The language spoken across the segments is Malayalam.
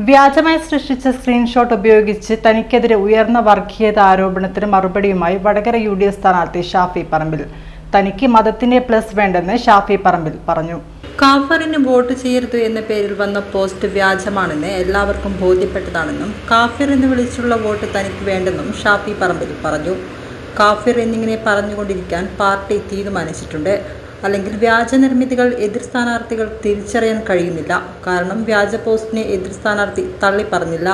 വ്യാജമായി സൃഷ്ടിച്ച സ്ക്രീൻഷോട്ട് ഉപയോഗിച്ച് തനിക്കെതിരെ ഉയർന്ന വർഗീയത ആരോപണത്തിന് മറുപടിയുമായി വടകര യു ഡി എഫ് സ്ഥാനാർത്ഥി ഷാഫി പറമ്പിൽ. തനിക്ക് മതത്തിന്റെ പ്ലസ് വേണ്ടെന്ന് ഷാഫി പറമ്പിൽ പറഞ്ഞു. കാഫറിന് വോട്ട് ചെയ്യരുത് എന്ന പേരിൽ വന്ന പോസ്റ്റ് വ്യാജമാണെന്ന് എല്ലാവർക്കും ബോധ്യപ്പെട്ടതാണെന്നും കാഫിർ എന്ന് വിളിച്ചുള്ള വോട്ട് തനിക്ക് വേണ്ടെന്നും ഷാഫി പറമ്പിൽ പറഞ്ഞു. കാഫിർ എന്നിങ്ങനെ പറഞ്ഞുകൊണ്ടിരിക്കാൻ പാർട്ടി തീരുമാനിച്ചിട്ടുണ്ട്. അല്ലെങ്കിൽ വ്യാജ നിർമ്മിതികൾ എതിർ സ്ഥാനാർത്ഥികൾ തിരിച്ചറിയാൻ കഴിയുന്നില്ല. കാരണം വ്യാജ പോസ്റ്റിനെ എതിർ സ്ഥാനാർത്ഥി തള്ളിപ്പറഞ്ഞില്ല.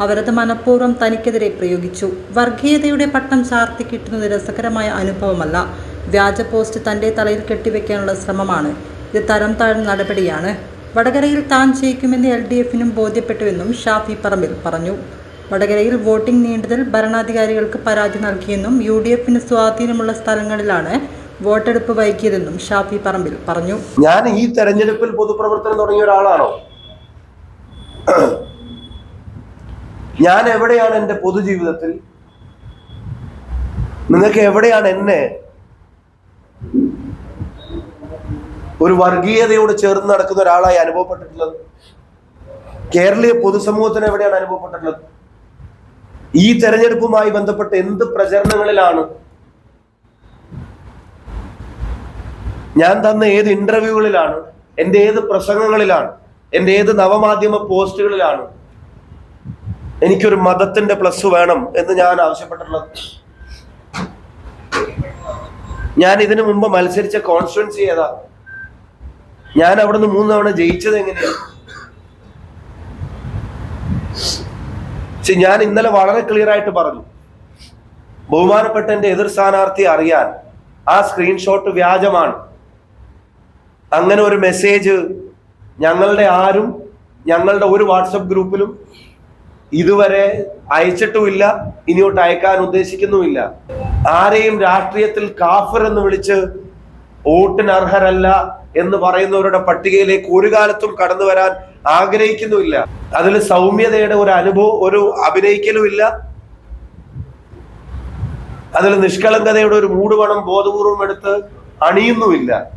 അവരത് മനഃപൂർവം തനിക്കെതിരെ പ്രയോഗിച്ചു. വർഗീയതയുടെ പട്ടം ചാർത്തി കിട്ടുന്നത് രസകരമായ അനുഭവമല്ല. വ്യാജ പോസ്റ്റ് തന്റെ തലയിൽ കെട്ടിവെക്കാനുള്ള ശ്രമമാണ്. ഇത് തരം താഴ്ന്ന നടപടിയാണ്. വടകരയിൽ താൻ ജയിക്കുമെന്ന് എൽ ഡി എഫിനും ബോധ്യപ്പെട്ടുവെന്നും ഷാഫി പറമ്പിൽ പറഞ്ഞു. വടകരയിൽ വോട്ടിംഗ് നീണ്ടതിൽ ഭരണാധികാരികൾക്ക് പരാതി നൽകിയെന്നും യു ഡി എഫിന് സ്വാധീനമുള്ള സ്ഥലങ്ങളിലാണ് വോട്ടെടുപ്പ് വൈകിയതെന്നും ഷാഫി പറമ്പിൽ പറഞ്ഞു. ഞാൻ ഈ തെരഞ്ഞെടുപ്പിൽ പൊതുപ്രവർത്തനം തുടങ്ങിയ ഒരാളാണോ? ഞാൻ എവിടെയാണ് എന്റെ പൊതുജീവിതത്തിൽ? നിങ്ങൾക്ക് എവിടെയാണ് എന്നെ ഒരു വർഗീയതയോട് ചേർന്ന് നടക്കുന്ന ഒരാളായി അനുഭവപ്പെട്ടിട്ടുള്ളത്? കേരളീയ പൊതുസമൂഹത്തിന് എവിടെയാണ് അനുഭവപ്പെട്ടിട്ടുള്ളത്? ഈ തെരഞ്ഞെടുപ്പുമായി ബന്ധപ്പെട്ട് എന്ത് പ്രചരണങ്ങളിലാണ് ഞാൻ തന്ന ഏത് ഇന്റർവ്യൂകളിലാണ് എന്റെ ഏത് പ്രസംഗങ്ങളിലാണ് എന്റെ ഏത് നവമാധ്യമ പോസ്റ്റുകളിലാണ് എനിക്കൊരു മതത്തിന്റെ പ്ലസ് വേണം എന്ന് ഞാൻ ആവശ്യപ്പെട്ടിട്ടുള്ളത്. ഞാൻ ഇതിനു മുമ്പ് മത്സരിച്ച കോൺസ്റ്റിറ്റ്യൻസി ഏതാ? ഞാൻ അവിടുന്ന് മൂന്ന് തവണ ജയിച്ചത് എങ്ങനെയാണ് ഞാൻ ഇന്നലെ വളരെ ക്ലിയർ ആയിട്ട് പറഞ്ഞു. ബഹുമാനപ്പെട്ട എന്റെ എതിർ സ്ഥാനാർത്ഥി അറിയാൻ ആ സ്ക്രീൻഷോട്ട് വ്യാജമാണ്. അങ്ങനെ ഒരു മെസ്സേജ് ഞങ്ങളുടെ ആരും ഞങ്ങളുടെ ഒരു വാട്സപ്പ് ഗ്രൂപ്പിലും ഇതുവരെ അയച്ചിട്ടുമില്ല ഇനിയോട്ട് അയക്കാൻ ഉദ്ദേശിക്കുന്നുമില്ല. ആരെയും രാഷ്ട്രീയത്തിൽ കാഫർ എന്ന് വിളിച്ച് വോട്ടിന് അർഹരല്ല എന്ന് പറയുന്നവരുടെ പട്ടികയിലേക്ക് ഒരു കാലത്തും കടന്നു വരാൻ ആഗ്രഹിക്കുന്നുമില്ല. അതിൽ സൗമ്യതയുടെ ഒരു അനുഭവം ഒരു അഭിനയിക്കലുമില്ല. അതിൽ നിഷ്കളങ്കതയുടെ ഒരു മൂടുപണം ബോധപൂർവം എടുത്ത് അണിയുന്നുമില്ല.